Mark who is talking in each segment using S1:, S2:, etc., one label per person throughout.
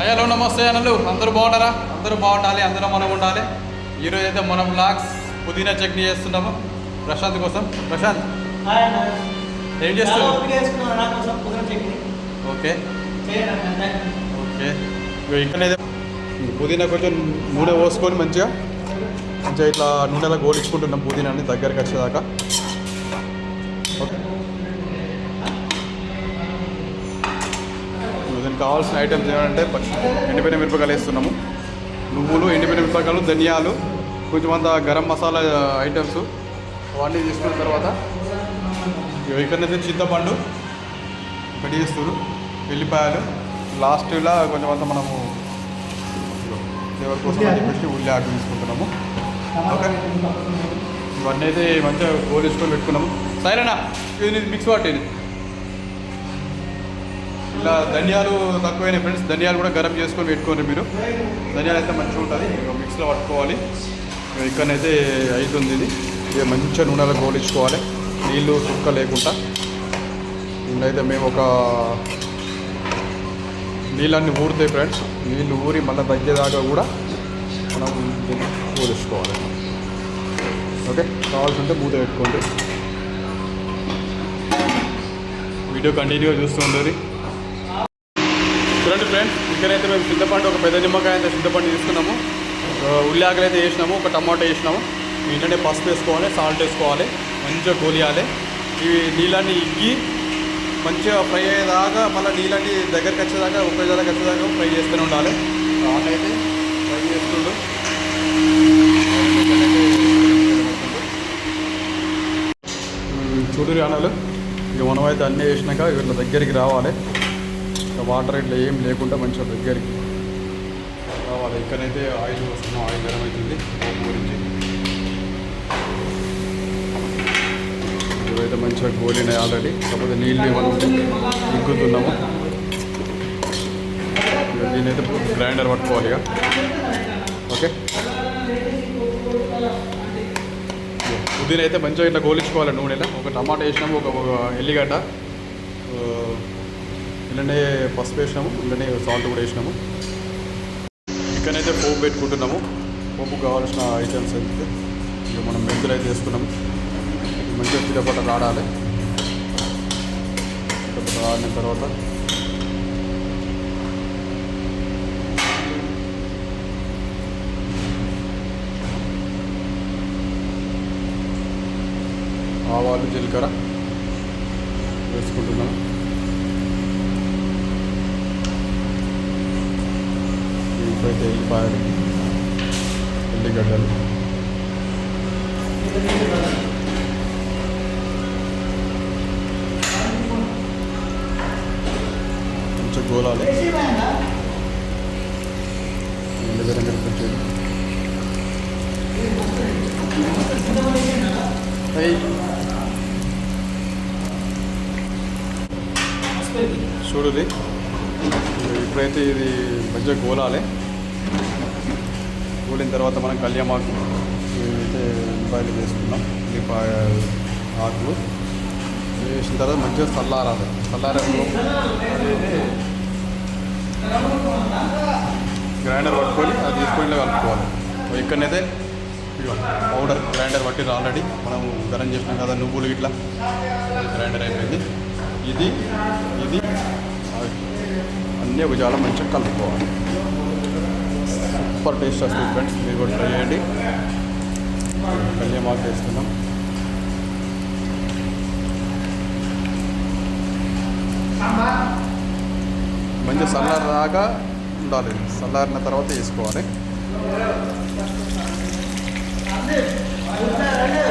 S1: అయ్యాలో నమస్తే అన్నలు. అందరూ బాగుంటారా? అందరూ బాగుండాలి అందరూ మనం ఉండాలి. ఈరోజు అయితే మనం బ్లాగ్స్ పుదీనా చట్నీ చేస్తున్నాము. ప్రశాంత్ కోసం. ప్రశాంత్. ఏం చేస్తున్నావు. ఓకే. ఓకే. ఇక్కడైతే పుదీనా కొంచెం నూనె పోసుకొని మంచిగా మంచిగా ఇట్లా నూనెలో గోలించుకుంటున్నాం పుదీనాని దగ్గరికి వచ్చేదాకా. ఓకే. కావాల్సిన ఐటమ్స్ ఏమంటే ఎండిపోయిన మిరపకాయలు వేస్తున్నాము. నువ్వులు ఎండిపోయిన మిరపకాయలు ధనియాలు కొంచెం అంత గరం మసాలా ఐటమ్స్ అవన్నీ తీసుకున్న తర్వాత ఇక్కడైతే చింతపండు ఒకటి చేస్తారు వెల్లిపాయలు లాస్ట్లో కొంచెం అంత మనము ఫ్లేవర్ కోసం అని చెప్పేసి ఉల్లి ఆకు తీసుకుంటున్నాము. ఓకే. ఇవన్నీ అయితే మంచిగా గోలించుకొని పెట్టుకున్నాము. సరేనా? ఇది మిక్స్ పట్టేది ఇలా ధనియాలు తక్కువైన ఫ్రెండ్స్ ధనియాలు కూడా గరం చేసుకొని పెట్టుకోండి మీరు. ధనియాలు అయితే మంచిగా ఉంటుంది. మిక్స్లో పట్టుకోవాలి. ఇక్కడనైతే అవుతుంది ఇది. ఇక మంచిగా నూనెలో గోలించుకోవాలి. నీళ్ళు చుక్క లేకుండా. అయితే మేము ఒక నీళ్ళన్నీ ఊరుతాయి ఫ్రెండ్స్ నీళ్ళు ఊరి మళ్ళీ తగ్గేదాకా కూడా మనం దీన్ని గోలించుకోవాలి. ఓకే? కావాల్సింటే మూత పెట్టుకోండి. వీడియో కంటిన్యూగా చూస్తూ ఉండేది చూడండి ఫ్రెండ్స్ ఇక్కడైతే మేము చింతపండు ఒక పెద్ద నిమ్మకాయ అయితే చింతపండు తీసుకున్నాము. ఉల్లి ఆకలి అయితే వేసినాము ఒక టమాటో వేసినాము. ఏంటంటే పసుపు వేసుకోవాలి సాల్ట్ వేసుకోవాలి మంచిగా గోలియాలి. ఇవి నీళ్ళన్నీ ఇగ్గి మంచిగా ఫ్రై అయ్యేదాకా మళ్ళీ నీళ్ళన్నీ దగ్గరికి వచ్చేదాకా ఉప్పు దగ్గరకు వచ్చేదాకా ఫ్రై చేస్తూనే ఉండాలి. అయితే ఫ్రై చేస్తుండు. చూడు అనాలు ఇక మనం అయితే అన్నీ వేసినాక వీళ్ళ దగ్గరికి రావాలి. ఇక వాటర్ ఇట్లా ఏం లేకుండా మంచిగా దగ్గరికి రావాలి. ఇక్కడైతే ఆయిల్ వస్తున్నాం ఆయిల్ గరం అవుతుంది గురించి ఇవైతే మంచిగా గోలినాయి ఆల్రెడీ. కాకపోతే నీళ్ళు ఇవ్వాలి ఇంకుతున్నాము ఇక దీనైతే గ్రైండర్ పట్టుకోవాలి ఇక. ఓకే. పుదీనా అయితే మంచిగా ఇట్లా గోలించుకోవాలి నూనెలో. ఒక టమాటా వేసినాము ఒక ఎల్లిగడ్డ ఇలానే పసుపు వేసినాము ఇలానే సాల్ట్ కూడా వేసినాము. అయితే పోపు పెట్టుకుంటున్నాము. పోపు కావాల్సిన ఐటమ్స్ అయితే ఇక మనం మెంతులు అయితే వేసుకున్నాము మంచిగా చిరపట రాడాలి చిరపట రాడిన తర్వాత ఆవాలు జీలకర్ర వేసుకుంటున్నాము. ఇప్పుడైతే ఎల్లిపాయలు ఎల్లిగడ్డలు కొంచెం గోలాలి. ఎల్లిగడ్డ కొంచెం చూడుది ఇప్పుడైతే ఇది మంచిగా గోలాలే. కూలిన తర్వాత మనం కళ్యామాకు అయితే ఉల్లిపాయలు వేసుకున్నాం ఉల్లిపాయ ఆకులు వేసిన తర్వాత మంచిగా చల్లారాలి. చల్లారేలో గ్రైండర్ పట్టుకొని అది తీసుకొని కలుపుకోవాలి. ఇక్కడనైతే పౌడర్ గ్రైండర్ పట్టిరు ఆల్రెడీ. మనం గరం చేసినాం కదా నువ్వులు ఇట్లా గ్రైండర్ అయిపోయింది. ఇది ఇది అన్నీ ఒక చాలా మంచిగా కలుపుకోవాలి. సూపర్ టేస్ట్ వస్తుంది ఫ్రెండ్స్ మీరు కూడా ట్రై చేయండి. కళ్యామాకు వేస్తున్నాం. మంచి చల్లారి దాకా ఉండాలి. చల్లారిన తర్వాత వేసుకోవాలి. దాని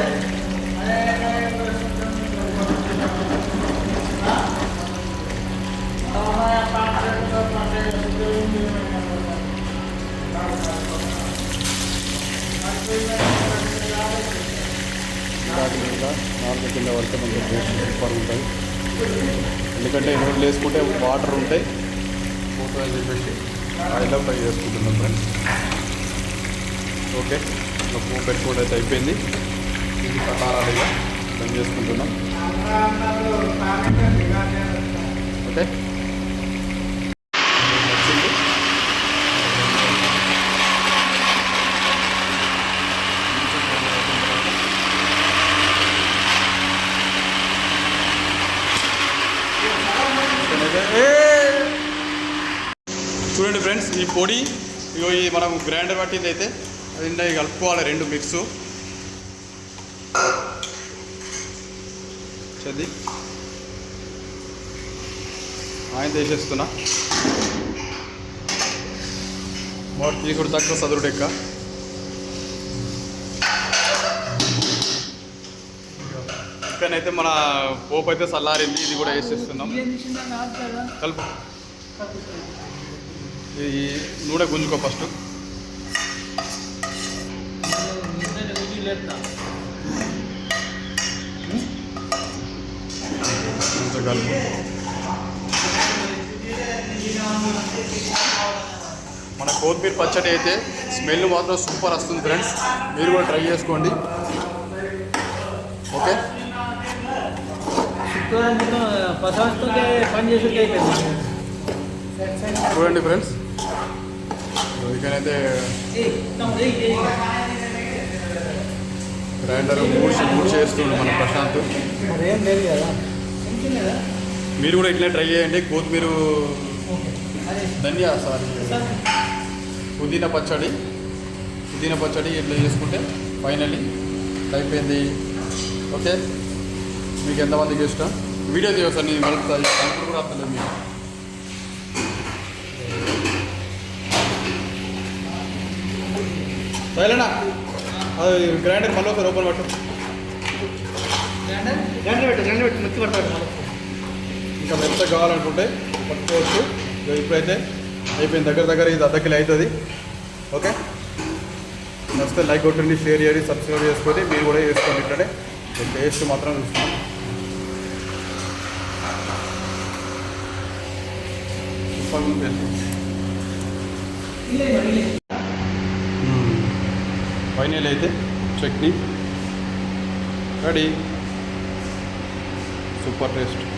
S1: సూపర్ ఉంటుంది ఎందుకంటే ఈ నూనెలు వేసుకుంటే వాటర్ ఉంటాయి. ఫోటో అని చెప్పేసి ఆయిల్లో ఫ్రై చేసుకుంటున్నాం ఫ్రెండ్స్ ఓకే ఇంకా పూ పెట్టుకోవడం అయితే అయిపోయింది. ఇది పటారాలుగా బంద్ చేసుకుంటున్నాం. ఓకే చూడండి ఫ్రెండ్స్ ఈ పొడి ఇగో ఈ మనం గ్రైండర్ పట్టింది అయితే అది కలుపుకోవాలి రెండు మిక్స్. చది ఆయన వేసేస్తున్నా మోట్ తీసుడు తక్కువ చదువుడు ఎక్క ఇక్కడైతే మన పోపు అయితే చల్లారింది ఇది కూడా వేసేస్తున్నాం. కలుపు. ఈ నూనె గుంజుకో ఫస్ట్. కలుపు మన కొత్తిమీర పచ్చడి అయితే స్మెల్ మాత్రం సూపర్ వస్తుంది ఫ్రెండ్స్. మీరు కూడా ట్రై చేసుకోండి. ఓకే? చూడండి ఫ్రెండ్స్. ఇక్కడైతే గ్రైండర్ మూడ్చి మూడ్చి చేస్తుండు మన ప్రశాంత్
S2: మరేం లేదు కదా
S1: మీరు కూడా ఇట్లే ట్రై చేయండి కొత్తిమీర ధనియా సారీ. పుదీనా పచ్చడి. పుదీనా పచ్చడి ఇట్లా చేసుకుంటే ఫైనల్లీ అయిపోయింది. ఓకే? మీకు ఎంతమందికి ఇష్టం? వీడియో తీయొచ్చు నేను కలుపుడు కూడా అర్థలేదు మీకు. సైలేనా అది గ్రైండర్ మళ్ళీ ఒకసారి ఓపెన్ పట్టు
S2: గంట పెట్టు గంట పెట్టు మెత్తి పడతాడు
S1: ఇంకా మెత్తగా కావాలనుకుంటే పట్టుకోవచ్చు. ఇప్పుడైతే అయిపోయింది దగ్గర దగ్గర ఇది అర్ధ కిలో అవుతుంది. ఓకే? నచ్చితే లైక్ కొట్టండి షేర్ చేయండి సబ్స్క్రైబ్ చేసుకొని మీరు కూడా చేసుకోండి ఇక్కడే. టేస్ట్ మాత్రం చూస్తున్నాం. సూపర్గా ఉంది. ఫైనల్ అయితే చట్నీ. రెడీ. Super taste.